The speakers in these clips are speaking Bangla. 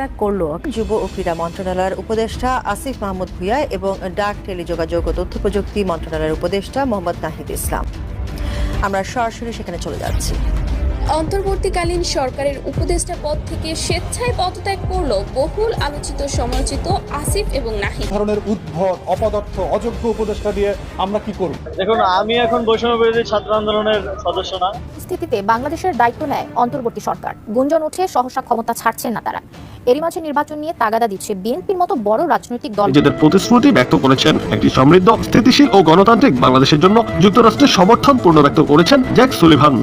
পদত্যাগ করল যুব ও ক্রীড়া মন্ত্রণালয়ের উপদেষ্টা আসিফ মাহমুদ ভুইয়া এবং ডাক টেলিযোগাযোগ ও তথ্য প্রযুক্তি মন্ত্রণালয়ের উপদেষ্টা মোহাম্মদ নাহিদ ইসলাম। আমরা সরাসরি সেখানে চলে যাচ্ছি। অন্তর্বর্তীকালীন সরকারের উপদেষ্টা পদ থেকে স্বেচ্ছায় পদত্যাগ করল বহুল আলোচিত সমালোচিত আসিফ এবং নাহিদ। ধরনের উদ্ভট অপদার্থ অযোগ্য উপদেষ্টা দিয়ে আমরা কি করব? দেখুন আমি এখন বৈষম্য বিরোধী ছাত্র আন্দোলনের সদস্য না। স্থিতিতে বাংলাদেশের দায়িত্ব নেয় অন্তর্বর্তী সরকার। গুঞ্জন উঠে সহসা ক্ষমতা ছাড়ছেন না তারা। এরই মাঝে নির্বাচন নিয়ে তাগাদা দিচ্ছে বিএনপির মতো বড় রাজনৈতিক দল। নিজেদের প্রতিশ্রুতি ব্যক্ত করেছেন একটি সমৃদ্ধ স্থিতিশীল ও গণতান্ত্রিক বাংলাদেশের জন্য যুক্তরাষ্ট্রের সমর্থন পূর্ণ ব্যক্ত করেছেন জ্যাক সুলিভান।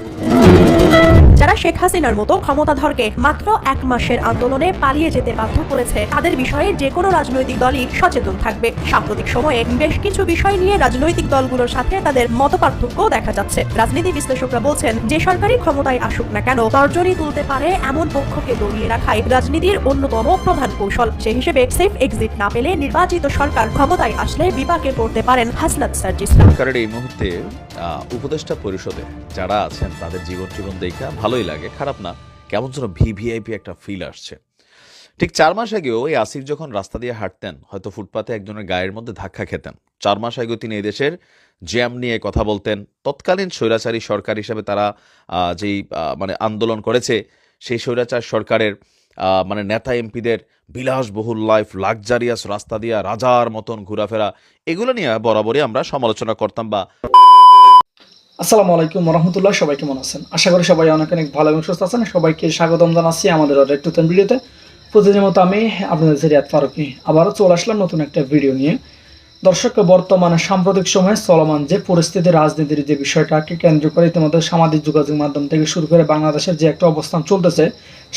শেখ হাসিনার মতো ক্ষমতাধরকে মাত্র এক মাসের আন্দোলনে পালিয়ে যেতে বাধ্য করেছে। তাদের বিষয়ে যে কোনো রাজনৈতিক দলই সচেতন থাকবে। সাম্প্রতিক সময়ে বেশ কিছু বিষয় নিয়ে রাজনৈতিক দলগুলোর সাথে তাদের মতপার্থক্য দেখা যাচ্ছে। রাজনীতি বিশ্লেষকরা বলছেন, যে সরকারি ক্ষমতায় আসুক না কেন, তর্জনী তুলতে পারে এমন পক্ষকে দলিয়ে রাখাই রাজনীতির অন্যতম প্রধান কৌশল। সে হিসেবে সেফ এক্সিট না পেলে নির্বাচিত সরকার ক্ষমতায় আসলে বিপাকে পড়তে পারেন হাসনাত সার্জিস সরকারের এই মুহূর্তে উপদেষ্টা পরিষদে যারা আছেন, তাদের জীবন জীবন দেখা ভালোই লাগে। খারাপ না। কেমন যেন ভিভিআইপি একটা ফিল আসছে। ঠিক চার মাস আগেও এই আসিফ যখন রাস্তা দিয়ে হাঁটতেন, হয়তো ফুটপাতে একজনের গায়ের মধ্যে ধাক্কা খেতেন। চার মাস আগেও তিনি এদেশের জ্যাম নিয়ে কথা বলতেন। তৎকালীন স্বৈরাচারী সরকার হিসেবে তারা যেই মানে আন্দোলন করেছে, সেই স্বৈরাচার সরকারের মানে নেতা এমপিদের বিলাসবহুল লাইফ লাক্সারিয়াস রাস্তা দিয়া রাজার মতন ঘোরাফেরা, এগুলো নিয়ে বরাবরই আমরা সমালোচনা করতাম বা আসসালামু আলাইকুম রহমতুল্লাহ সবাই কেমন আছেন? আশা করি সবাই অনেক অনেক ভালো এবং সুস্থ আছেন। সবাইকে স্বাগতম জানাচ্ছি আমাদের আরও একটু ভিডিওতে। প্রতিদিনের মতো আমি আপনাদের সিরিয়াত ফারুকি আবারও চলে আসলাম নতুন একটা ভিডিও নিয়ে। দর্শক, বর্তমানে সাম্প্রতিক সময়ে চলমান যে পরিস্থিতি, রাজনীতির যে বিষয়টাকে কেন্দ্র করে ইতিমধ্যে সামাজিক যোগাযোগ মাধ্যম থেকে শুরু করে বাংলাদেশের যে একটা অবস্থান চলতেছে,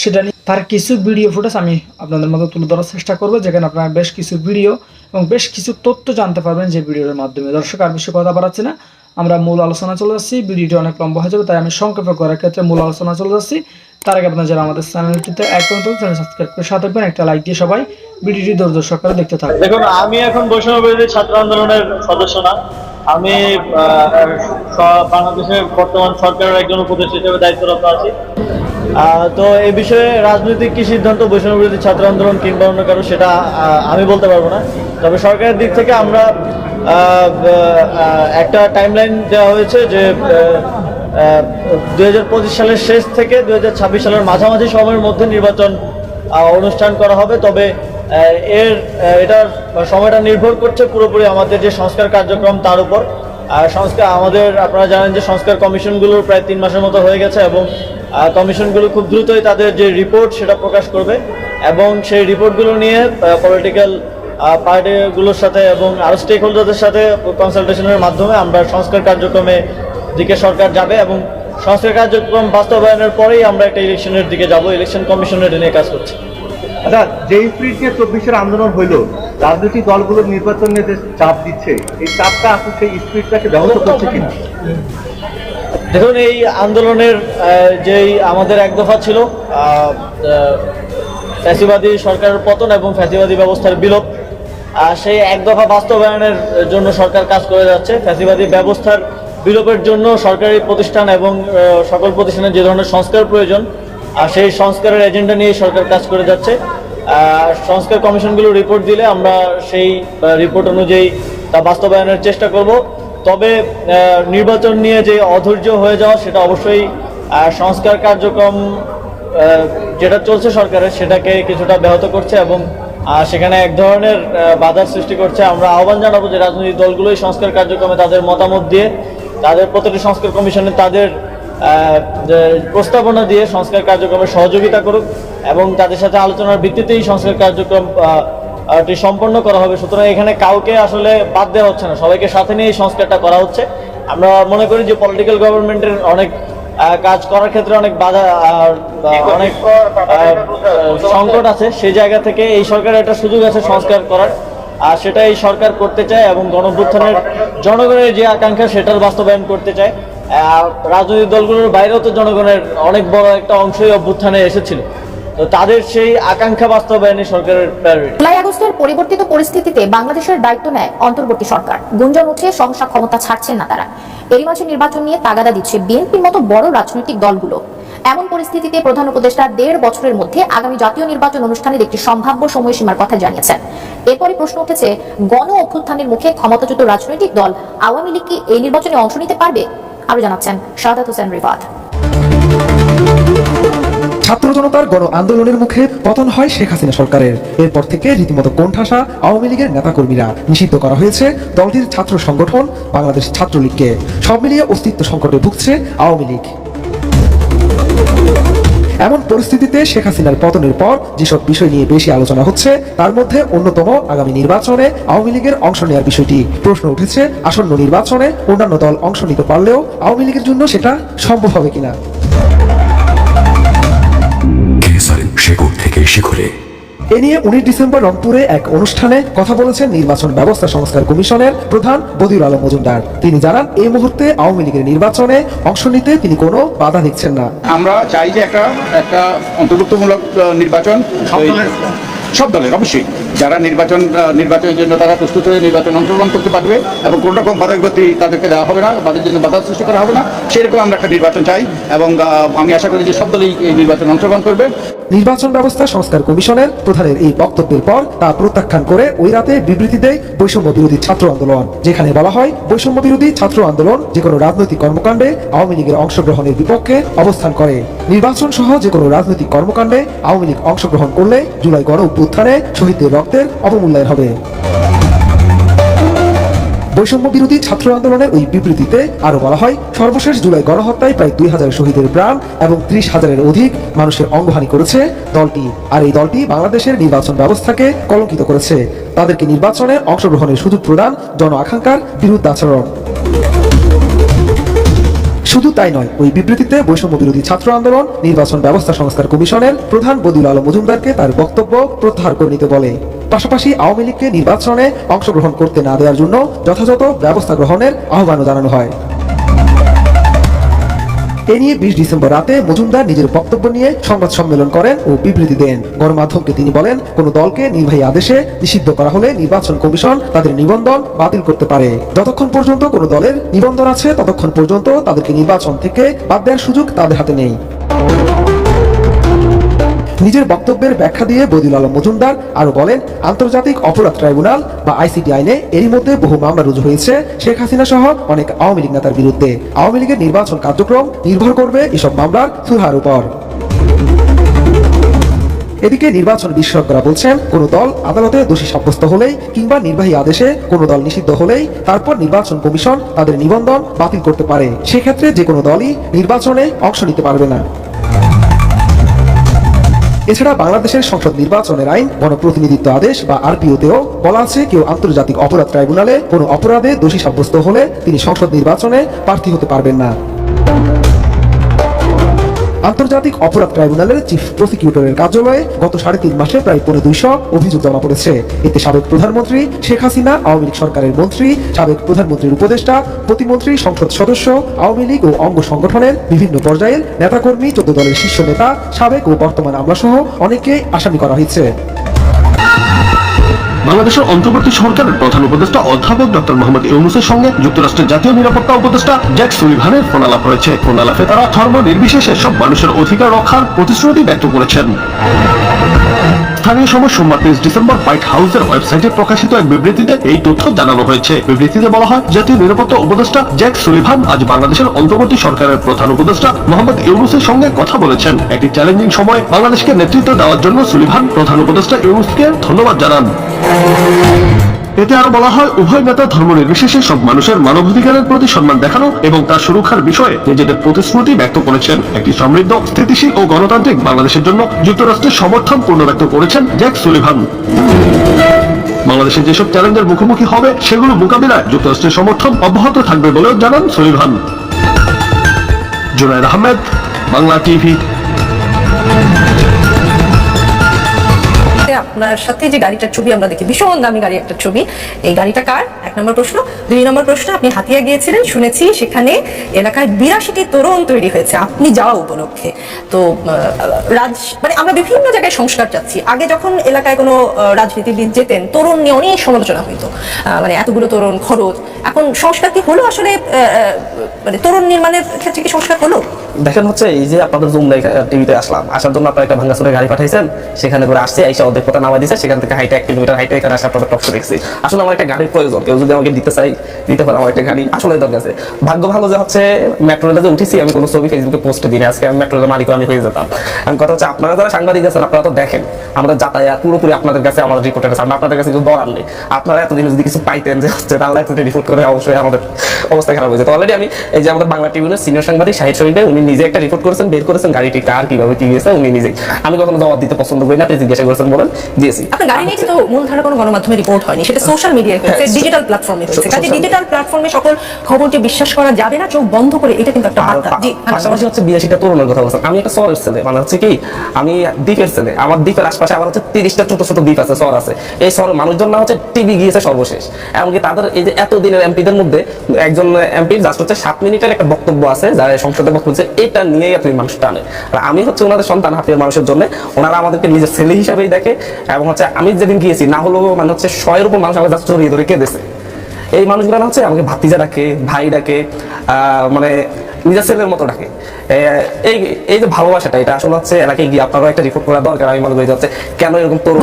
সেটা নিয়ে তার কিছু ভিডিও ফুটেজ আমি আপনাদের মধ্যে তুলে ধরার চেষ্টা করব, যেখানে আপনারা বেশ কিছু ভিডিও এবং বেশ কিছু তথ্য জানতে পারবেন যে ভিডিওর মাধ্যমে। দর্শক, আর বেশি কথা বাড়াচ্ছি না। আমরা মূল আলোচনা চলে যাচ্ছি। ভিডিওটি অনেক লম্বা হয়ে যাবে, তাই আমি সংক্ষেপে করার ক্ষেত্রে মূল আলোচনা চলে যাচ্ছি। তার আগে আপনার যারা আমাদের চ্যানেলটিতে এক পর্যন্ত চ্যানেল সাবস্ক্রাইব করে সাথে একটা লাইক দিয়ে সবাই ভিডিওটি ধৈর্য সহকারে দেখতে থাকবেন। দেখুন, আমি এখন বিরোধী ছাত্র আন্দোলনের সদস্য না। আমি বাংলাদেশের বর্তমান সরকারের একজন উপদেষ্টা হিসেবে দায়িত্বরত আছি। তো এই বিষয়ে রাজনৈতিক কি সিদ্ধান্ত, বৈষম্য বিরোধী ছাত্র আন্দোলন কিংবা অন্য কারও, সেটা আমি বলতে পারব না। তবে সরকারের দিক থেকে আমরা একটা টাইমলাইন দেওয়া হয়েছে যে দুই হাজার পঁচিশ সালের শেষ থেকে দুই হাজার ছাব্বিশ সালের মাঝামাঝি সময়ের মধ্যে নির্বাচন অনুষ্ঠান করা হবে। তবে এর এটার সময়টা নির্ভর করছে পুরোপুরি আমাদের যে সংস্কার কার্যক্রম তার উপর। আর সংস্কার, আমাদের, আপনারা জানেন যে সংস্কার কমিশনগুলোর প্রায় তিন মাসের মতো হয়ে গেছে এবং কমিশনগুলো খুব দ্রুতই তাদের যে রিপোর্ট সেটা প্রকাশ করবে এবং সেই রিপোর্টগুলো নিয়ে পলিটিক্যাল পার্টিগুলোর সাথে এবং আরও স্টেক হোল্ডারদের সাথে কনসালটেশনের মাধ্যমে আমরা সংস্কার কার্যক্রমে দিকে সরকার যাবে এবং সংস্কার কার্যক্রম বাস্তবায়নের পরেই আমরা একটা ইলেকশনের দিকে যাব ইলেকশন কমিশনের নিয়ে কাজ করছি। আচ্ছা যে স্পিরিট নিয়ে চব্বিশের আন্দোলন হইল, রাজনৈতিক দলগুলো নির্বাচন নিয়ে যে চাপ দিচ্ছে, এই চাপটা আসলে সেই স্পিরিটটাকে ব্যবহার করছে কিনা? দেখুন, এই আন্দোলনের যেই আমাদের এক দফা ছিল ফ্যাসিবাদী সরকারের পতন এবং ফ্যাসিবাদী ব্যবস্থার বিলোপ সেই এক দফা বাস্তবায়নের জন্য সরকার কাজ করে যাচ্ছে। ফ্যাসিবাদী ব্যবস্থার বিলোপের জন্য সরকারি প্রতিষ্ঠান এবং সকল প্রতিষ্ঠানের যে ধরনের সংস্কার প্রয়োজন আর সেই সংস্কারের এজেন্ডা নিয়ে সরকার কাজ করে যাচ্ছে। সংস্কার কমিশনগুলো রিপোর্ট দিলে আমরা সেই রিপোর্ট অনুযায়ী তা বাস্তবায়নের চেষ্টা করব। তবে নির্বাচন নিয়ে যে অধৈর্য হয়ে যাওয়া সেটা অবশ্যই সংস্কার কার্যক্রম যেটা চলছে সরকারের সেটাকে কিছুটা ব্যাহত করছে এবং সেখানে এক ধরনের বাধার সৃষ্টি করছে। আমরা আহ্বান জানাব যে রাজনৈতিক দলগুলোই সংস্কার কার্যক্রমে তাদের মতামত দিয়ে, তাদের প্রতিটি সংস্কার কমিশনে তাদের প্রস্তাবনা দিয়ে সংস্কার কার্যক্রমে সহযোগিতা করুক এবং তাদের সাথে আলোচনার ভিত্তিতেই সংস্কার কার্যক্রম আহ, আহ, টি সম্পন্ন করা হবে। সুতরাং এখানে কাউকে আসলে বাদ দেওয়া হচ্ছে না। সবাইকে সাথে নিয়ে এই সংস্কারটা করা হচ্ছে। আমরা মনে করি যে পলিটিক্যাল গভর্নমেন্টের অনেক কাজ করার ক্ষেত্রে অনেক বাধা অনেক সংকট আছে। সেই জায়গা থেকে এই সরকারের একটা সুযোগ আছে সংস্কার করার। আর সেটা এই সরকার করতে চায় এবং গণভ্যুত্থানের জনগণের যে আকাঙ্ক্ষা সেটার বাস্তবায়ন করতে চায়। আহ, রাজনৈতিক দলগুলোর বাইরেও তো জনগণের অনেক বড় একটা অংশই অভ্যুত্থানে এসেছিল। তাদের সেই আকাঙ্ক্ষা বাস্তবায়নে সরকারের জুলাই আগস্টের পরিবর্তিত পরিস্থিতিতে বাংলাদেশের দায়িত্ব নেয় অন্তর্বর্তী সরকার। গুঞ্জন উঠে সহসা ক্ষমতা ছাড়ছেন না তারা। এরই মাঝে নির্বাচন নিয়ে তাগাদা দিচ্ছে বিএনপির মতো বড় রাজনৈতিক দলগুলো। এমন পরিস্থিতিতে প্রধান উপদেষ্টা দেড় বছরের মধ্যে আগামী জাতীয় নির্বাচন অনুষ্ঠানের একটি সম্ভাব্য সময়সীমার কথা জানিয়েছেন। এরপরই প্রশ্ন উঠেছে, গণ অভ্যুত্থানের মুখে ক্ষমতাচ্যুত রাজনৈতিক দল আওয়ামী লীগ কি এই নির্বাচনে অংশ নিতে পারবে? আরও জানাচ্ছেন শাহাদাত হোসেন রিফাত। ছাত্র জনতার গণ আন্দোলনের মুখে পতন হয় শেখ হাসিনা সরকারের। এরপর থেকে রীতিমতো কোণঠাসা আওয়ামী লীগের নেতাকর্মীরা নিষিদ্ধ করা হয়েছে দলটির ছাত্র সংগঠন বাংলাদেশ ছাত্রলীগকে। সব মিলিয়ে অস্তিত্ব সংকটে ভুগছে আওয়ামী লীগ। এমন পরিস্থিতিতে শেখ হাসিনার পতনের পর যেসব বিষয় নিয়ে বেশি আলোচনা হচ্ছে, তার মধ্যে অন্যতম আগামী নির্বাচনে আওয়ামী লীগের অংশ নেওয়ার বিষয়টি প্রশ্ন উঠেছে। আসন্ন নির্বাচনে অন্যান্য দল অংশ নিতে পারলেও আওয়ামী লীগের জন্য সেটা সম্ভব হবে কিনা? শেকড় থেকে শিখরে। এ নিয়ে উনিশ ডিসেম্বর রংপুরে এক অনুষ্ঠানে কথা বলেছেন নির্বাচন ব্যবস্থা সংস্কার কমিশনের প্রধান বদির আলম মজুমদার। তিনি জানান এই মুহূর্তে আওয়ামী লীগের নির্বাচনে অংশ নিতে তিনি কোনো বাধা দিচ্ছেন না। আমরা চাই যে একটা একটা অন্তর্ভুক্তমূলক নির্বাচন সব দলের অবশ্যই। যারা নির্বাচন নির্বাচনের জন্য তারা প্রস্তুত হয়ে নির্বাচন অংশগ্রহণ করতে পারবে এবং কোনো রকম বাধা বিপত্তি তাদেরকে দেওয়া হবে না তাদের জন্য বাধা সৃষ্টি করা হবে না, সেরকম আমরা একটা নির্বাচন চাই এবং আমি আশা করি যে সব দলই এই নির্বাচন অংশগ্রহণ করবে। নির্বাচন ব্যবস্থা সংস্কার কমিশনের প্রধানের এই বক্তব্যের পর তা প্রত্যাখ্যান করে ওই রাতে বিবৃতি দেয় বৈষম্য বিরোধী ছাত্র আন্দোলন, যেখানে বলা হয় বৈষম্য বিরোধী ছাত্র আন্দোলন যে কোনো রাজনৈতিক কর্মকাণ্ডে আওয়ামী লীগের অংশগ্রহণের বিপক্ষে অবস্থান করে। নির্বাচন সহ যে কোনো রাজনৈতিক কর্মকাণ্ডে আওয়ামী লীগ অংশগ্রহণ করলে জুলাই গণ অভ্যুত্থানে শহীদদের রক্তের অবমূল্যায়ন হবে। বৈষম্য বিরোধী ছাত্র আন্দোলনের ওই বিবৃতিতে আরও বলা হয়, সর্বশেষ জুলাই গণহত্যায় প্রায় দুই হাজার শহীদের প্রাণ এবং ত্রিশ হাজারের অধিক মানুষের অঙ্গহানি করেছে দলটি। আর এই দলটি বাংলাদেশের নির্বাচন ব্যবস্থাকে কলঙ্কিত করেছে। তাদেরকে নির্বাচনে অংশগ্রহণের সুযোগ প্রদান, জন আকাঙ্ক্ষার বিরুদ্ধাচরণ শুধু তাই নয়, ওই বিবৃতিতে বৈষম্য বিরোধী ছাত্র আন্দোলন, নির্বাচন ব্যবস্থা সংস্কার কমিশনের প্রধান বদিউল আলম মজুমদারকে তার বক্তব্য প্রত্যাহার করে নিতে বলে। পাশাপাশি আওয়ামী লীগকে নির্বাচনে অংশগ্রহণ করতে না দেওয়ার জন্য যথাযথ ব্যবস্থা গ্রহণের আহ্বানও জানানো হয়। এ নিয়ে বিশ ডিসেম্বর রাতে মজুমদার নিজের বক্তব্য নিয়ে সংবাদ সম্মেলন করেন ও বিবৃতি দেন। গণমাধ্যমকে তিনি বলেন, কোন দলকে নির্বাহী আদেশে নিষিদ্ধ করা হলে নির্বাচন কমিশন তাদের নিবন্ধন বাতিল করতে পারে। যতক্ষণ পর্যন্ত কোনো দলের নিবন্ধন আছে, ততক্ষণ পর্যন্ত তাদেরকে নির্বাচন থেকে বাদ দেওয়ার সুযোগ তাদের হাতে নেই। নিজের বক্তব্যের ব্যাখ্যা দিয়ে বদিউল আলম মজুমদার আরও বলেন, আন্তর্জাতিক অপরাধ ট্রাইব্যুনাল বা আইসিটি আইনে এরই মধ্যে বহু মামলা রুজু হয়েছে। শেখ হাসিনা সহ অনেক আওয়ামী লীগ নেতার বিরুদ্ধে। আওয়ামী লীগের নির্বাচন কার্যক্রম নির্ভর করবে এসব মামলার সুরহার উপর। এদিকে নির্বাচন বিশেষজ্ঞরা বলছেন, কোন দল আদালতে দোষী সাব্যস্ত হলেই কিংবা নির্বাহী আদেশে কোন দল নিষিদ্ধ হলেই তারপর নির্বাচন কমিশন তাদের নিবন্ধন বাতিল করতে পারে। সেক্ষেত্রে যে কোনো দলই নির্বাচনে অংশ নিতে পারবে না। এছাড়া বাংলাদেশের সংসদ নির্বাচনের আইন, গণপ্রতিনিধিত্ব আদেশ বা আরপিওতেও বলা আছে, কেউ আন্তর্জাতিক অপরাধ ট্রাইব্যুনালে কোনো অপরাধে দোষী সাব্যস্ত হলে তিনি সংসদ নির্বাচনে প্রার্থী হতে পারবেন না। আন্তর্জাতিক অপরাধ ট্রাইব্যুনালের চিফ প্রসিকিউটরের কার্যালয়ে গত সাড়ে তিন মাসে প্রায় পনেরো দুইশ অভিযোগ জমা পড়েছে। এতে সাবেক প্রধানমন্ত্রী শেখ হাসিনা, আওয়ামী লীগ সরকারের মন্ত্রী, সাবেক প্রধানমন্ত্রীর উপদেষ্টা, প্রতিমন্ত্রী, সংসদ সদস্য, আওয়ামী লীগ ও অঙ্গ সংগঠনের বিভিন্ন পর্যায়ের নেতাকর্মী, চোদ্দ দলের শীর্ষ নেতা, সাবেক ও বর্তমান আমলাসহ অনেকে আসামি করা হয়েছে। বাংলাদেশের অন্তর্বর্তী সরকারের প্রধান উপদেষ্টা অধ্যাপক ডক্টর মোহাম্মদ ইউনুসের সঙ্গে যুক্তরাষ্ট্রের জাতীয় নিরাপত্তা উপদেষ্টা জ্যাক সুলিভানের হয়েছে ফোন আলাপে তারা ধর্ম নির্বিশেষে সব মানুষের অধিকার রক্ষার প্রতিশ্রুতি ব্যক্ত করেছেন। স্থানীয় সময় সোমবার তেইশ ডিসেম্বর হোয়াইট হাউসের ওয়েবসাইটে প্রকাশিত এক বিবৃতিতে এই তথ্য জানানো হয়েছে। বিবৃতিতে বলা হয়, জাতীয় নিরাপত্তা উপদেষ্টা জ্যাক সুলিভান আজ বাংলাদেশের অন্তর্বর্তী সরকারের প্রধান উপদেষ্টা মোহাম্মদ ইউনুসের সঙ্গে কথা বলেছেন। একটি চ্যালেঞ্জিং সময় বাংলাদেশকে নেতৃত্ব দেওয়ার জন্য সুলিভান প্রধান উপদেষ্টা ইউনুসকে ধন্যবাদ জানান। এতে আরও বলা হয়, উভয় নেতা ধর্ম নির্বিশেষে সব মানুষের মানবাধিকারের প্রতি সম্মান দেখানো এবং তার সুরক্ষার বিষয়ে নিজেদের প্রতিশ্রুতি ব্যক্ত করেছেন। একটি সমৃদ্ধ, স্থিতিশীল ও গণতান্ত্রিক বাংলাদেশের জন্য যুক্তরাষ্ট্রের সমর্থন পূর্ণ ব্যক্ত করেছেন জ্যাক সুলিভান। বাংলাদেশের যেসব চ্যালেঞ্জের মুখোমুখি হবে, সেগুলো মোকাবিলায় যুক্তরাষ্ট্রের সমর্থন অব্যাহত থাকবে বলেও জানান সুলিভান। জুনায়দ আহমেদ, বাংলা টিভি। আপনার সাথে যে গাড়িটার ছবি আমরা দেখি, ভীষণ দামি গাড়ি একটা ছবি। এই গাড়িটা কার? এক নম্বর প্রশ্ন। দুই নম্বর প্রশ্ন, আপনি হাতিয়া গিয়েছিলেন, শুনেছি সেখানে এলাকায় বিরাশিটি তোরণ তৈরি হয়েছে, আপনি যাওয়া উপলক্ষে। তো রাজ মানে আমরা বিভিন্ন জায়গায় সংস্কার চাচ্ছি। আগে যখন এলাকায় কোনো রাজনীতিবিদ যেতেন, তোরণ নিয়ে অনেক সমালোচনা হইতো। মানে এতগুলো তোরণ, খরচ। এখন সংস্কার কি হলো আসলে মানে তোরণ নির্মাণের ক্ষেত্রে কি সংস্কার হলো? দেখেন হচ্ছে এই যে আপনাদের জুম টিভিতে আসলাম। আসার জন্য আপনারা একটা ভাঙ্গাচুরের গাড়ি পাঠাইছেন, সেখানে করে আসছে, এসে অর্ধেক কথা নামাই দিয়েছে সেখান থেকে হাইটে এক কিলোমিটার হাইটে এখানে আসে আপনাদের টক দেখছি। আসলে আমার একটা গাড়ির প্রয়োজন, কেউ যদি আমাকে দিতে চাই দিতে পারে, আমার একটা গাড়ি আসলে দরকার আছে। ভাগ্য ভালো যে হচ্ছে মেট্রো রেলে যে উঠেছি, আমি কোনো ছবি ফেসবুকে পোস্ট দিই আজকে আমি মেট্রো মালিক আমি হয়ে যেতাম। আমি কথা হচ্ছে, আপনারা যারা সাংবাদিক আছেন, আপনারা তো দেখেন, আমাদের যাতায়াত পুরোপুরি আপনাদের কাছে, আমাদের রিপোর্টের আছে, আমরা আপনাদের কাছে কিছু দরার নেই। আপনারা এতদিন যদি কিছু পাইতেন যে হচ্ছে, তাহলে এতদিন রিপোর্ট করে অবশ্যই আমাদের অবস্থা খারাপ হয়েছে তো অলরেডি আমি এই যে আমাদের বাংলা টিভির সিনিয়র সাংবাদিক, শাহিদ শরীফে উনি নিজে একটা রিপোর্ট করেছেন বের করেছেন গাড়িটি কার কীভাবে কি গেছে উনি নিজেই আমি কখনো জবাব দিতে পছন্দ করি না আপনি জিজ্ঞাসা করেছেন বলেন দিয়েছি। আপনার গাড়ি নিয়ে তো মূলধারা কোনো গণমাধ্যমে রিপোর্ট হয়নি সেটা সোশ্যাল মিডিয়ায় হয়েছে হ্যাঁ, ডিজিটাল প্ল্যাটফর্মে হয়েছে। কাজে ডিজিটাল প্ল্যাটফর্মে সকল খবরকে বিশ্বাস করা যাবে না চোখ বন্ধ করে এটা কিন্তু একটা বার্তা। জি পাশাপাশি হচ্ছে বিরাশিটা তরুণের কথা বলছেন। আমি একটা শহরের ছেলে মানে হচ্ছে কি আমি দ্বীপের ছেলে আমার দ্বীপের আশপাশে আবার হচ্ছে তিরিশটা ছোট ছোট দ্বীপ আছে শহর আছে। এই শহরের মানুষজন না হচ্ছে টিভি গিয়েছে সর্বশেষ। এমনকি তাদের এই যে এত দিনের এমপিদের মধ্যে একজন এমপির জাস্ট হচ্ছে সাত মিনিটের একটা বক্তব্য আছে যারা সংসদে বক্তব্য এটা নিয়েই আপনি মানুষ টানে আর আমি হচ্ছে ওনাদের সন্তান হাতের মানুষের জন্য। ওনারা আমাদেরকে নিজের ছেলে হিসাবেই দেখে এবং হচ্ছে আমি যেদিন গিয়েছি, না হলেও মানে হচ্ছে শয়ের উপর মানুষ আমাকে জড়িয়ে ধরে কেঁদেছে। এই মানুষগুলো হচ্ছে আমাকে ভাতিজা ডাকে, ভাই ডাকে মানে নিজের ছেলের মতো ডাকে। এই এই যে ভালোবাসাটা এটা আসলে হচ্ছে এলাকায় গিয়ে আপনারও একটা রিপোর্ট করা দরকার আমি মনে করি হচ্ছে কেন এরকম তরুণ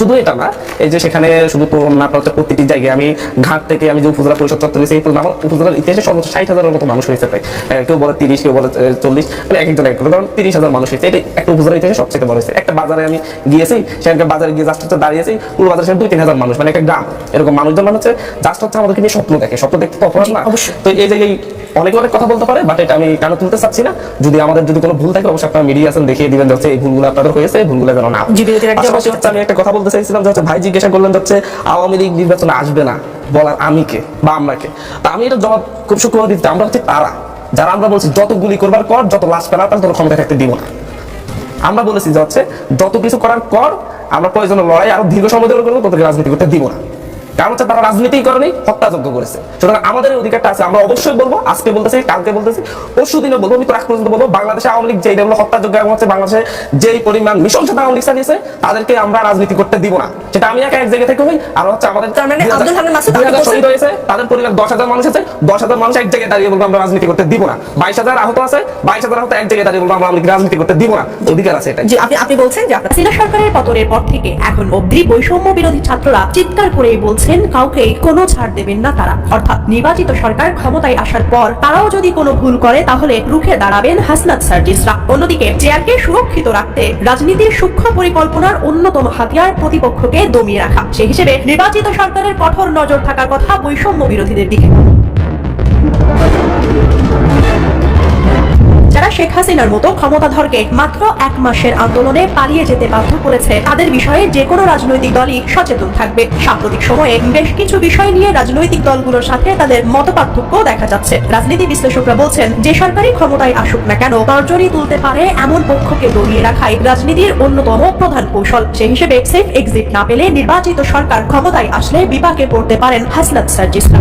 শুধু এটা না এই যে সেখানে শুধু তরুণ না হচ্ছে প্রতিটি জায়গায় আমি ঘাট থেকে আমি যে উপজেলা পরিষদ চত্বর এই উপজেলার ইতিহাসে সর্বোচ্চ ষাট হাজারের মতো মানুষ হয়েছে প্রায়। কেউ বলে তিরিশ কেউ বলে চল্লিশ মানে এক একজন এক কারণ তিরিশ হাজার মানুষ হয়েছে। এটা একটা উপজেলার ইতিহাসে সবচেয়ে বড় হয়েছে। একটা বাজারে আমি গিয়েছি সেখানকার বাজারে গিয়ে জাস্ট হচ্ছে দাঁড়িয়েছি পুরো বাজারে সেখানে দুই তিন হাজার মানুষ মানে একটা গ্রাম। এরকম মানুষজন মানে হচ্ছে জাস্ট হচ্ছে আমাদেরকে নিয়ে স্বপ্ন দেখে। স্বপ্ন দেখতে তো অপরাধ না। অবশ্যই। তো এই জায়গায় অনেকে অনেক কথা বলতে পারে বাট এটা আমি কেন তুলতে চাচ্ছি না? যদি আমাদের যদি কোনো ভুল থাকে অবশ্যই আপনারা মিডিয়া আছেন দেখিয়ে দিবেন যে হচ্ছে এই ভুলগুলো আপনাদের হয়েছে ভুলগুলো যেন না পাশাপাশি হচ্ছে আমি একটা কথা বলতে চাইছিলাম যে ভাই জিজ্ঞাসা করলেন যে হচ্ছে আওয়ামী লীগ নির্বাচনে আসবে না বলার আমি কে বা আমরা কে? তা আমি এটা জবাব খুব শুক্রবার দিতে আমরা হচ্ছে তারা। যারা আমরা বলছি যত গুলি করবার কর যত লাশ ফেলা তার তত ক্ষমতা থাকতে দিব না। আমরা বলেছি যে হচ্ছে যত কিছু করার কর আমরা প্রয়োজনে লড়াই আরও দীর্ঘ সময় ধরে করব তোদেরকে রাজনীতি করতে দিব না। কারণ হচ্ছে তারা রাজনীতি করেনি হত্যাযজ্ঞ করেছে। সুতরাং আমাদের অধিকারটা আছে আমরা অবশ্যই বলব আজকে বলতেছি কালকে বলতেছি পরশু দিনও বলব আমি তো রাখ পর্যন্ত বলব বাংলাদেশে আওয়ামী লীগ যেই হলো হত্যাযজ্ঞ এবং হচ্ছে বাংলাদেশে যেই পরিমাণ মিশন সাথে আওয়ামী লীগ চালিয়েছে তাদেরকে আমরা রাজনীতি করতে দিব না। সেটা আমি একা এক জায়গা থেকে হই আর হচ্ছে আমাদের মানে আব্দুল হামিদ মাসুদ দুই শহীদ হয়েছে তাদের পরিবার দশ হাজার মানুষ আছে দশ হাজার মানুষ এক জায়গায় দাঁড়িয়ে বলব আমরা রাজনীতি করতে দিব না। বাইশ হাজার আহত আছে বাইশ হাজার আহত এক জায়গায় দাঁড়িয়ে বলব আমরা আওয়ামী লীগ রাজনীতি করতে দিব না। অধিকার আছে এটা জি আপনি আপনি বলছেন যে আপনার হাসিনা সরকারের পতনের পর থেকে এখন অবধি বৈষম্য বিরোধী ছাত্ররা চিৎকার করেই বলছেন, কাউকে কোনো ছাড় দেবেন না তারা। অর্থাৎ নির্বাচিত সরকার ক্ষমতায় আসার পর তারাও যদি কোনো ভুল করে, তাহলে রুখে দাঁড়াবেন হাসনাত সার্জিসরা। অন্যদিকে, চেয়ারকে সুরক্ষিত রাখতে রাজনীতির সূক্ষ্ম পরিকল্পনার অন্যতম হাতিয়ার প্রতিপক্ষকে দমিয়ে রাখা। সেই হিসেবে নির্বাচিত সরকারের কঠোর নজর থাকার কথা বৈষম্য বিরোধীদের দিকে। যারা শেখ হাসিনার মতো ক্ষমতাধরকে মাত্র এক মাসের আন্দোলনে পালিয়ে যেতে বাধ্য করেছে। তাদের বিষয়ে যে কোনো রাজনৈতিক দলই সচেতন থাকবে। সাম্প্রতিক সময়ে বেশ কিছু বিষয় নিয়ে রাজনৈতিক দলগুলোর সাথে তাদের মতপার্থক্য দেখা যাচ্ছে। রাজনীতি বিশ্লেষকরা বলছেন, যে সরকারি ক্ষমতায় আসুক না কেন, তর্জনী তুলতে পারে এমন পক্ষকে দমিয়ে রাখাই রাজনীতির অন্যতম প্রধান কৌশল। সে হিসেবে সেফ এক্সিট না পেলে নির্বাচিত সরকার ক্ষমতায় আসলে বিপাকে পড়তে পারেন হাসনাত সার্জিসরা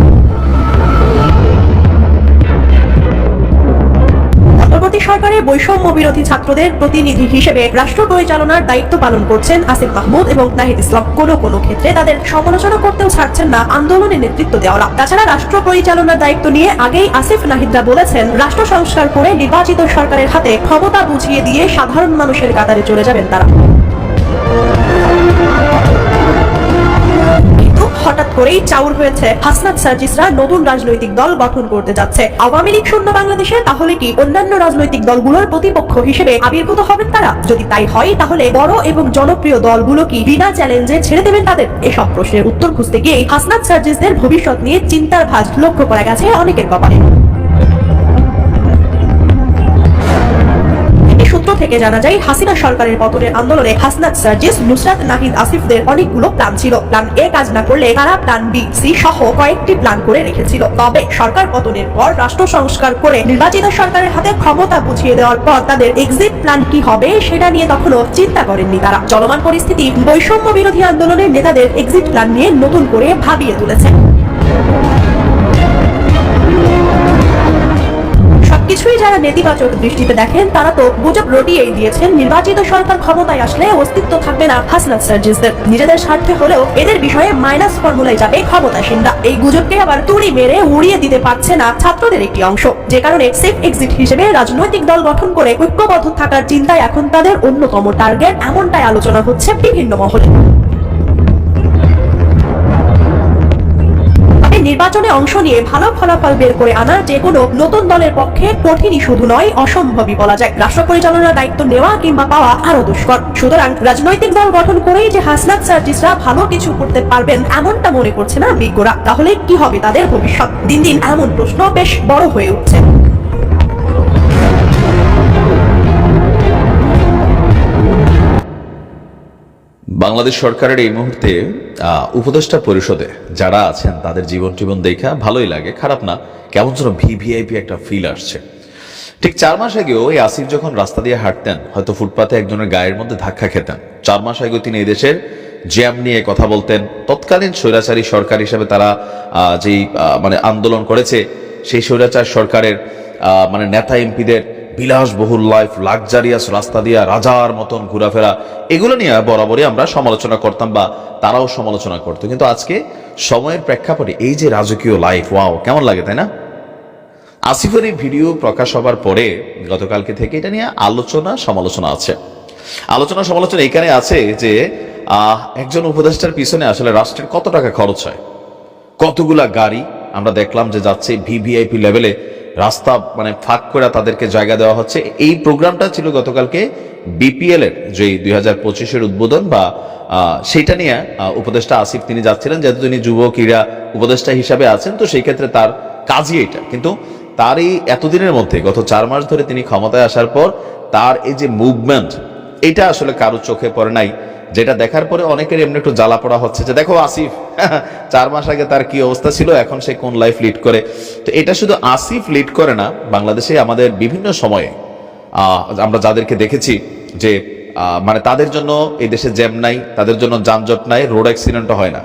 সরকারের বৈষম্য বিরোধী ছাত্রদের প্রতিনিধি হিসেবে রাষ্ট্র পরিচালনার দায়িত্ব পালন করছেন আসিফ মাহমুদ এবং নাহিদ ইসলাম। কোনো কোনো ক্ষেত্রে তাদের সমালোচনা করতেও ছাড়ছেন না আন্দোলনে নেতৃত্ব দেওয়ারা। তাছাড়া রাষ্ট্র পরিচালনার দায়িত্ব নিয়ে আগেই আসিফ নাহিদরা বলেছেন, রাষ্ট্র সংস্কার করে নির্বাচিত সরকারের হাতে ক্ষমতা বুঝিয়ে দিয়ে সাধারণ মানুষের কাতারে চলে যাবেন তারা। করেই চাউর হয়েছে। হাসনাত সার্জিসরা নতুন রাজনৈতিক দল গঠন করতে যাচ্ছে। আওয়ামী লীগ শূন্য বাংলাদেশে, তাহলে কি অন্যান্য রাজনৈতিক দলগুলোর প্রতিপক্ষ হিসেবে আবির্ভূত হবেন তারা? যদি তাই হয়, তাহলে বড় এবং জনপ্রিয় দলগুলো কি বিনা চ্যালেঞ্জে ছেড়ে দেবেন তাদের? এসব প্রশ্নের উত্তর খুঁজতে গিয়ে হাসনাত সার্জিসদের ভবিষ্যৎ নিয়ে চিন্তার ভাজ লক্ষ্য করা গেছে অনেকের কপালে। থেকে জানা যায়, হাসিনা সরকারের পতনের আন্দোলনে হাসনাত সার্জিস নুসরাত নাহিদ আসিফদের অনেকগুলো প্ল্যান ছিল। প্ল্যান এ কাজ না করলে তারা প্ল্যান বি, সি সহ কয়েকটি প্ল্যান করে রেখেছিল। তবে সরকার পতনের পর রাষ্ট্র সংস্কার করে নির্বাচিত সরকারের হাতে ক্ষমতা বুঝিয়ে দেওয়ার পর তাদের এক্সিট প্ল্যান কি হবে সেটা নিয়ে তখনও চিন্তা করেননি তারা। চলমান পরিস্থিতি বৈষম্য বিরোধী আন্দোলনের নেতাদের এক্সিট প্ল্যান নিয়ে নতুন করে ভাবিয়ে তুলেছে। সবকিছুই যারা নেতিবাচক দৃষ্টিতে দেখেন, তারা তো গুজব রটিয়েই দিয়েছেন। নির্বাচিত সরকার ক্ষমতায় আসলে অস্তিত্ব থাকবে না হাসনাত সার্জিসদের। নিজেদের স্বার্থে হলেও এদের বিষয়ে মাইনাস ফর্মুলায় যাবে ক্ষমতাসীনরা। এই গুজবকে আবার তুড়ি মেরে উড়িয়ে দিতে পারছে না ছাত্রদের একটি অংশ। যে কারণে সেফ এক্সিট হিসেবে রাজনৈতিক দল গঠন করে ঐক্যবদ্ধ থাকার চিন্তায় এখন তাদের অন্যতম টার্গেট এমনটাই আলোচনা হচ্ছে বিভিন্ন মহলে। নির্বাচনে অংশ নিয়ে ভালো ফলাফল বের করে আনা যে কোনো নতুন দলের পক্ষে কঠিনই শুধু নয়, অসম্ভবই বলা যায়। রাষ্ট্র পরিচালনার দায়িত্ব নেওয়া কিংবা পাওয়া আরও দুষ্কর। সুতরাং রাজনৈতিক দল গঠন করেই যে হাসনাত সার্জিসরা ভালো কিছু করতে পারবেন, এমনটা মনে করছে না বিজ্ঞরা তাহলে কি হবে তাদের ভবিষ্যৎ? দিন দিন এমন প্রশ্ন বেশ বড় হয়ে উঠছে। বাংলাদেশ সরকারের এই মুহূর্তে উপদেষ্টা পরিষদে যারা আছেন, তাদের জীবন জীবন দেখা ভালোই লাগে, খারাপ না, কেমন যেন ভিভিআইপি একটা ফিল আসছে। ঠিক চার মাস আগেও এই আসিফ যখন রাস্তা দিয়ে হাঁটতেন, হয়তো ফুটপাতে একজনের গায়ের মধ্যে ধাক্কা খেতেন। চার মাস আগেও তিনি এদেশের জ্যাম নিয়ে কথা বলতেন। তৎকালীন স্বৈরাচারী সরকার হিসেবে তারা যেই মানে আন্দোলন করেছে, সেই স্বৈরাচার সরকারের মানে নেতা এমপিদের বিলাসবহুল লাইফ লাক্সারিয়াস রাস্তা দিয়া রাজার মতন ঘোরাফেরা, এগুলো নিয়ে বরাবরই আমরা সমালোচনা করতাম বা তারাও সমালোচনা করতো। কিন্তু আজকে সময়ের প্রেক্ষাপটে এই যে রাজকীয় লাইফ ওয়াও কেমন লাগে, তাই না? আসিফের এই ভিডিও প্রকাশ হবার পরে গতকালকে থেকে এটা নিয়ে আলোচনা, সমালোচনা আছে। আলোচনা, সমালোচনা এখানে আছে যে একজন উপদেষ্টার পিছনে আসলে রাষ্ট্রের কত টাকা খরচ হয়? কতগুলা গাড়ি আমরা দেখলাম যে যাচ্ছে ভিভিআইপি লেভেলে রাস্তা মানে ফাঁক করে তাদেরকে জায়গা দেওয়া হচ্ছে। এই প্রোগ্রামটা ছিল গতকালকে বিপিএল এর যে দুই হাজার পঁচিশের উদ্বোধন বা সেটা নিয়ে উপদেষ্টা আসিফ তিনি যাচ্ছিলেন, যেহেতু তিনি যুব ক্রীড়া উপদেষ্টা হিসাবে আছেন, তো সেই ক্ষেত্রে তার কাজই এটা কিন্তু তার এই এতদিনের মধ্যে, গত চার মাস ধরে তিনি ক্ষমতায় আসার পর, তার এই যে মুভমেন্ট এটা আসলে কারও চোখে পড়ে নাই। যেটা দেখার পরে অনেকের এমনি একটু জ্বালা পড়া হচ্ছে যে, দেখো আসিফ। চার মাস আগে তার কি অবস্থা ছিল, এখন সে কোন লাইফ লিড করে? তো এটা শুধু আসিফ লিড করে না, বাংলাদেশে আমাদের বিভিন্ন সময়ে আমরা যাদেরকে দেখেছি যে মানে তাদের জন্য এই দেশে জ্যাম নাই, তাদের জন্য যানজট নাই রোড অ্যাক্সিডেন্টও হয় না।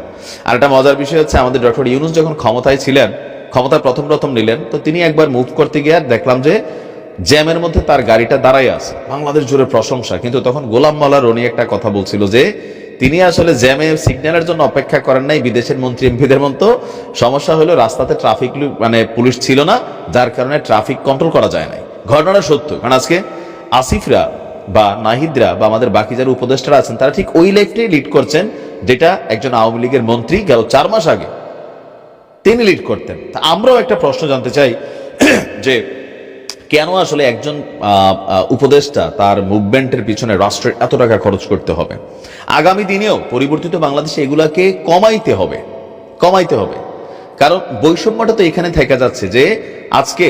আর একটা মজার বিষয় হচ্ছে, আমাদের ডক্টর ইউনুস যখন ক্ষমতায় ছিলেন, ক্ষমতা প্রথম প্রথম নিলেন, তো তিনি একবার মুভ করতে গিয়ে দেখলাম যে জ্যামের মধ্যে তার গাড়িটা দাঁড়াই আছে। বাংলাদেশ জুড়ে প্রশংসা। কিন্তু তখন গোলাম মাল্লা রনি একটা কথা বলছিল যে, তিনি আসলে জ্যামে সিগন্যালের জন্য অপেক্ষা করেন নাই, বিদেশের মন্ত্রী এমপিদের মতো। সমস্যা হলো রাস্তাতে ট্রাফিক মানে পুলিশ ছিল না, যার কারণে ট্রাফিক কন্ট্রোল করা যায় নাই। ঘটনাটা সত্য। কারণ আজকে আসিফরা বা নাহিদরা বা আমাদের বাকি যারা উপদেষ্টারা আছেন, তারা ঠিক ওই লাইফটাই লিড করছেন, যেটা একজন আওয়ামী লীগের মন্ত্রী গেল চার মাস আগে। তিনি লিড করতেন। আমরাও একটা প্রশ্ন জানতে চাই যে কেন আসলে একজন উপদেষ্টা তার মুভমেন্টের পিছনে রাষ্ট্রের এত টাকা খরচ করতে হবে? আগামী দিনেও পরিবর্তিত বাংলাদেশে এগুলাকে কমাইতে হবে কমাইতে হবে। কারণ বৈষম্যটা তো এখানে থেকে যাচ্ছে যে, আজকে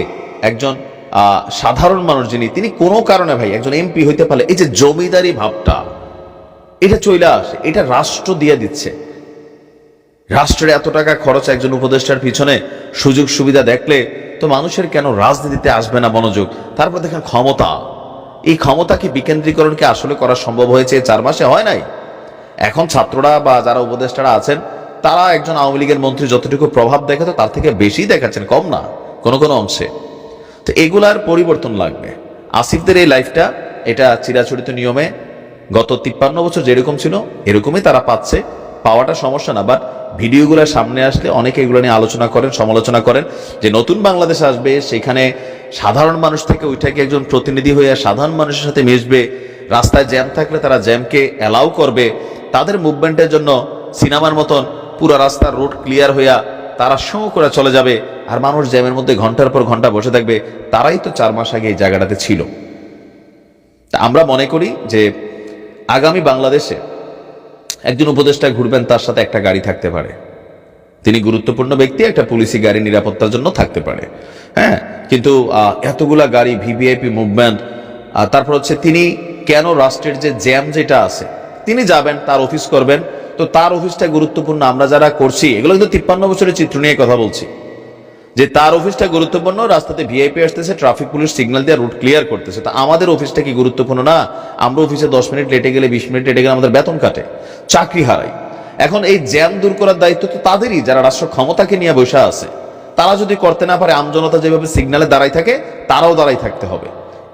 একজন সাধারণ মানুষ যিনি, তিনি কোনো কারণে ভাই একজন এমপি হইতে পারলে, এই যে জমিদারি ভাবটা, এটা চলে আসে, এটা রাষ্ট্র দিয়ে দিচ্ছে। রাষ্ট্রের এত টাকা খরচ একজন উপদেষ্টার পিছনে সুযোগ সুবিধা দেখলে তো মানুষের কেন রাজনীতিতে আসবে না মনোযোগ? তারপর দেখেন ক্ষমতা। এই ক্ষমতাকে বিকেন্দ্রীকরণকে আসলে করা সম্ভব হয়েছে? চার মাসে হয় নাই? এখন ছাত্ররা বা যারা উপদেষ্টারা আছেন, তারা একজন আওয়ামী লীগের মন্ত্রী যতটুকু প্রভাব দেখে তো তার থেকে বেশি দেখাচ্ছেন, কম না, কোনো কোনো অংশে। তো এগুলার পরিবর্তন লাগবে। আসিফদের এই লাইফটা এটা চিরাচরিত নিয়মে গত তিপ্পান্ন বছর যেরকম ছিল, এরকমই তারা পাচ্ছে। পাওয়াটা সমস্যা না বাট ভিডিওগুলো সামনে আসলে অনেকে এগুলো নিয়ে আলোচনা করেন, সমালোচনা করেন যে নতুন বাংলাদেশ আসবে, সেখানে সাধারণ মানুষ থেকে ওইটাকে একজন প্রতিনিধি হয়ে সাধারণ মানুষের সাথে মিশবে, রাস্তায় জ্যাম থাকলে তারা জ্যামকে অ্যালাউ করবে, তাদের মুভমেন্টের জন্য সিনেমার মতন পুরো রাস্তার রোড ক্লিয়ার হইয়া তারা শো করে চলে যাবে, আর মানুষ জ্যামের মধ্যে ঘণ্টার পর ঘণ্টা বসে থাকবে, তারাই তো চার মাস আগে এই জায়গাটাতে ছিল। তা আমরা মনে করি যে আগামী বাংলাদেশে একজন উপদেষ্টা ঘুরবেন, তার সাথে একটা গাড়ি থাকতে পারে। তিনি গুরুত্বপূর্ণ ব্যক্তি, একটা পুলিশি গাড়ি নিরাপত্তার জন্য থাকতে পারে। হ্যাঁ কিন্তু এতগুলা গাড়ি, ভিভিআইপি মুভমেন্ট তারপর হচ্ছে তিনি কেন রাষ্ট্রের যে জ্যাম যেটা আছে, তিনি যাবেন, তার অফিস করবেন। তো তার অফিসটা গুরুত্বপূর্ণ, আমরা যারা করছি, এগুলো কিন্তু তিপ্পান্ন বছরের চিত্র নিয়ে কথা বলছি। যে তার অফিসটা গুরুত্বপূর্ণ, রাস্তাতে ভিআইপি আসতেছে ট্রাফিক পুলিশ সিগন্যাল দিয়ে রুট ক্লিয়ার করতেছে। তা আমাদের অফিসটা কি গুরুত্বপূর্ণ? না, আমরা অফিসে দশ মিনিট লেটে গেলে, বিশ মিনিট লেটে গেলে আমাদের বেতন কাটে, চাকরি হারাই এখন এই জ্যাম দূর করার দায়িত্ব তো তাদেরই, যারা রাষ্ট্র ক্ষমতাকে নিয়ে বসে আছে। তারা যদি করতে না পারে, আমজনতা যেভাবে সিগনালে দাঁড়াই থাকে, তারাও দাঁড়াই থাকতে হবে।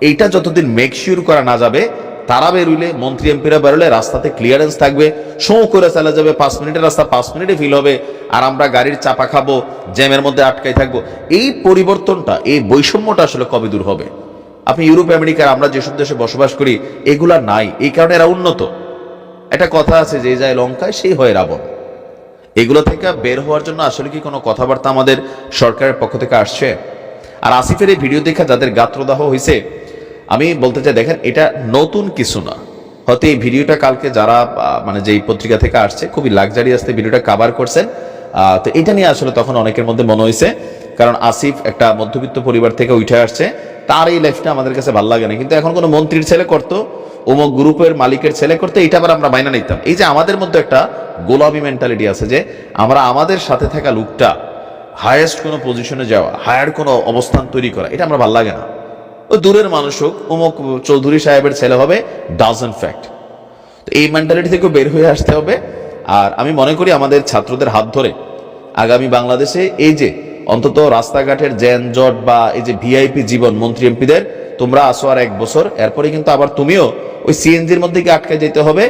এইটা যতদিন মেক শিওর করা না যাবে তারা বেরুলে মন্ত্রী এমপিরা বেরোলে রাস্তাতে ক্লিয়ারেন্স থাকবে, শো করে চালা যাবে, পাঁচ মিনিটের রাস্তা, পাঁচ মিনিটে ফিল হবে, আর আমরা গাড়ির চাপা খাব, জ্যামের মধ্যে আটকাই থাকব। এই পরিবর্তনটা, এই বৈষম্যটা আসলে কবে দূর হবে? আপনি ইউরোপ, আমেরিকার আমরা যেসব দেশে বসবাস করি, এগুলা নাই, এই কারণে এরা উন্নত। একটা কথা আছে, যে যায় লঙ্কায়, সেই হয় রাবণ। এগুলো থেকে বের হওয়ার জন্য আসলে কি কোনো কথাবার্তা আমাদের সরকারের পক্ষ থেকে আসছে? আর আসিফের এই ভিডিও দেখে যাদের গাত্রদাহ হয়েছে আমি বলতে চাই, দেখেন, এটা নতুন কিছু না। হয়তো এই ভিডিওটা কালকে যারা মানে যেই পত্রিকা থেকে আসছে, খুবই লাক্সারি আসতে ভিডিওটা কাভার করছেন। তো এটা নিয়ে আসলে তখন অনেকের মধ্যে মনে হয়েছে, কারণ আসিফ একটা মধ্যবিত্ত পরিবার থেকে উঠে আসছে, তার এই লাইফটা আমাদের কাছে ভালো লাগে না। কিন্তু এখন কোনো মন্ত্রীর ছেলে করতো, অমুক গ্রুপের মালিকের ছেলে করতে এটা আবার আমরা মাইনা নিতাম। এই যে আমাদের মধ্যে একটা গোলামি মেন্টালিটি আছে যে, আমরা আমাদের সাথে থাকা লুকটা হায়েস্ট কোনো পজিশনে যাওয়া হায়ার কোনো অবস্থান তৈরি করা, এটা আমরা ভালো লাগে না। ও দূরের মানুষ হোক, অমুক চৌধুরী সাহেবের ছেলে হবে ডাজন ফ্যাক্ট তো এই মেন্টালিটি থেকে বের হয়ে আসতে হবে। আর আমি মনে করি আমাদের ছাত্রদের হাত ধরে আগামী বাংলাদেশে এই যে অন্তত রাস্তাঘাটের জ্যানজট বা এই যে ভিআইপি জীবন, মন্ত্রী এমপিদের, তোমরা আসো আর এক বছর, এরপরে কিন্তু আবার তুমিও ওই সিএনজির মধ্যে কি আটকে যেতে হবে।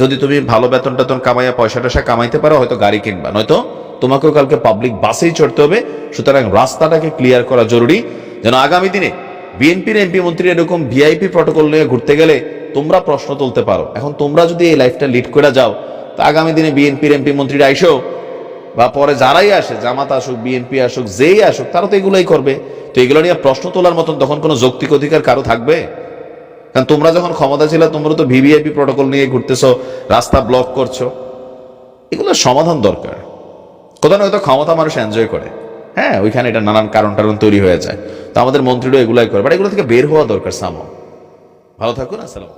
যদি তুমি ভালো বেতন টেতন কামাইয়া পয়সা টয়সা কামাইতে পারো, হয়তো গাড়ি কিনবা। নয়তো তোমাকেও কালকে পাবলিক বাসেই চড়তে হবে। সুতরাং রাস্তাটাকে ক্লিয়ার করা জরুরি। যেন আগামী দিনে বিএনপির, এমপি মন্ত্রী এরকম ভিআইপি প্রটোকল নিয়ে ঘুরতে গেলে তোমরা প্রশ্ন তুলতে পারো। এখন তোমরা যদি এই লাইফটা লিড করে যাও, তা আগামী দিনে বিএনপির, এমপি, মন্ত্রীরা আইসো বা পরে যারাই আসে, জামাত আসুক, বিএনপি আসুক, যেই আসুক, তারা তো এগুলোই করবে। তো এগুলো নিয়ে প্রশ্ন তোলার মতন তখন কোনো যৌক্তিক অধিকার কারও থাকবে? কারণ তোমরা যখন ক্ষমতা ছিল, তোমরা তো ভিভিআইপি প্রটোকল নিয়ে ঘুরতেছো, রাস্তা ব্লক করছ। এগুলোর সমাধান দরকার। কোথাও কোথাও ক্ষমতা মানুষ এনজয় করে। হ্যাঁ ওইখানে এটা নানান কারণ টারণ তৈরি হয়ে যায়। তো আমাদের মন্ত্রীরা এগুলাই করে। বাট এগুলো থেকে বের হওয়া দরকার সামো ভালো থাকুন, আসসালাম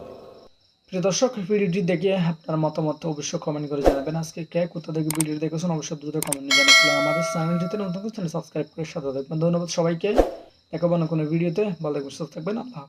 প্রিয় দর্শক, ভিডিওটি দেখে আপনার মতামত অবশ্যই কমেন্ট করে জানাবেন। আজকে কে, কোথা থেকে ভিডিও দেখেছেন অবশ্যই দ্রুত কমেন্ট জানাবেন। আমাদের চ্যানেলটিতে নতুন চ্যানেল সাবস্ক্রাইব করে সাথে থাকবেন। ধন্যবাদ সবাইকে। দেখাবো না কোনো ভিডিওতে। ভালো থাকবেন, সুস্থ থাকবেন। আল্লাহ।